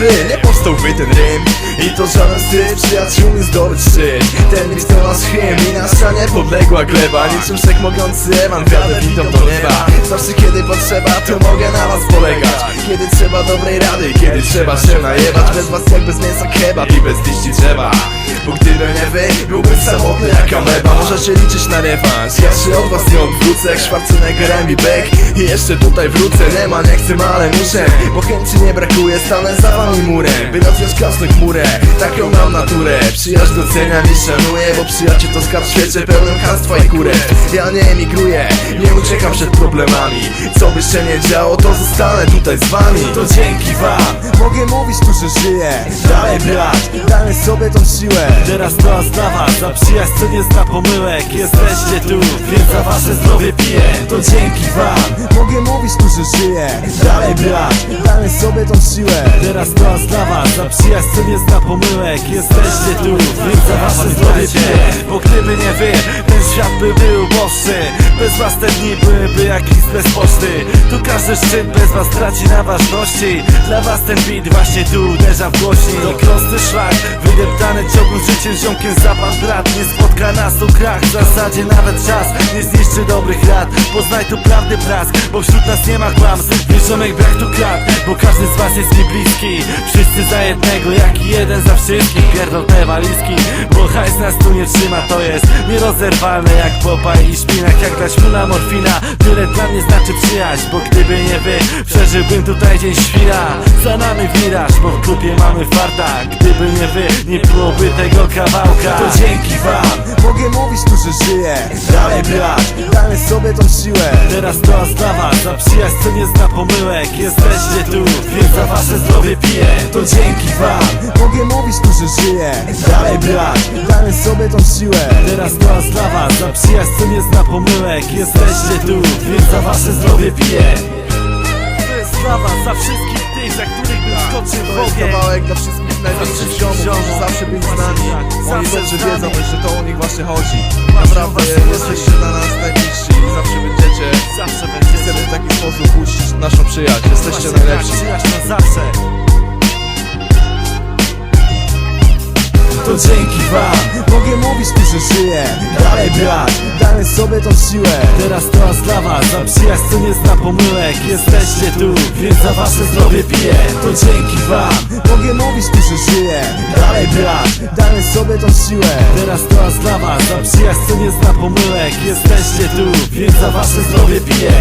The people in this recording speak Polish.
razem Nie with the name. I to żaden wstyd, przyjaciółmi zdobyć szczyt Ten list to nasz hymn i nasza niepodległa gleba. Niczym wszech mogący Ewan wiatr witą do nieba. Zawsze kiedy potrzeba, to mogę na was polegać. Kiedy trzeba dobrej rady, kiedy trzeba się najebać. Bez was jak bez mięsa kebab i bez liści drzewa. Bo gdyby nie wy, byłbym samotny jak ameba. Możecie liczyć na rewanż, ja się od was nie odwrócę. Jak Schwarzenegger, Emi Beck. I jeszcze tutaj wrócę. Nie ma, nie chcę, ale muszę. Bo chęci nie brakuje, stanę za wami murem. By rozwiąż każdą chmurę, taką mam naturę. Przyjaźń doceniam i szanuję Bo przyjaciel to skarb świecie pełnym chamstwa i kurę. Ja nie emigruję, nie uciekam przed problemami. Co by się nie działo, to zostanę tutaj z wami. To dzięki wam Mogę mówić tu, że żyję. Dalej brat, damy sobie tą siłę. Teraz to dla was, przyjaźń co nie zna pomyłek. Jesteście tu, więc za wasze zdrowie piję. To dzięki wam Mogę mówić tu, że żyję. Dalej brat, damy sobie tą siłę. Teraz to dla was, za przyjaźń nie zna pomyłek. Jesteście tu, więc za wasze zdrowie Bo gdyby nie wy, ten świat by był uboższy Bez was te dni byłyby jak list bez poczty. Tu każdy szczyt bez was traci na ważności. Dla was ten beat właśnie tu uderza w głośnik To prosty szlak, wydeptany ciągłym życiem Ziomkiem. Za pan brat, nie spotka nas tu krach. W zasadzie nawet czas nie zniszczy dobrych rad Poznaj tu prawdy prask, bo wśród nas nie ma kłamstw. Wieszomek brak tu krat, bo każdy z was jest mi bliski. Wszyscy za jednego, jak i jeden za wszystkich. Pierdol te walizki, bo hajs nas tu nie trzyma To jest nierozerwalne jak popaj i szpinak. Jak dać mu na morfina, tyle dla mnie znaczy przyjaźń Bo gdyby nie wy, przeżyłbym tutaj dzień świra Za nami wiraż, bo w klubie mamy farta. Gdyby nie wy, nie byłoby tego kawałka. To dzięki wam. Mogę mówić tu, że żyję. Dalej brat, damy sobie tą siłę. Teraz to dla was, za przyjaźń co nie zna pomyłek. Jesteście tu, więc za wasze zdrowie piję. To dzięki wam. Mogę mówić tu, że żyję. Dalej brat, damy sobie tą siłę. Teraz to dla was, za przyjaźń co nie zna pomyłek. Jesteście tu, więc za wasze zdrowie piję Was, za wszystkich tych, za których bym skoczył w ogień. kawałek dla wszystkich największych ziomów, którzy zawsze byli z nami. Oni dobrze wiedzą, że to o nich właśnie chodzi. Naprawdę jesteście dla nas najbliżsi i zawsze będziecie. Zawsze Chcemy będziecie w taki sposób uczcić naszą przyjaźń. Jesteście najlepsi. tak, Przyjaźń na zawsze To dzięki wam. Mogę mówić tu, że żyję. Dalej brat, damy sobie tą siłę. Teraz to dla was, za przyjaźń co nie zna pomyłek. Jesteście tu, więc za wasze zdrowie piję. To dzięki wam. Mogę mówić tu, że żyję. Dalej brat, damy sobie tą siłę. Teraz to dla was, za przyjaźń co nie zna pomyłek. Jesteście tu, więc za wasze zdrowie piję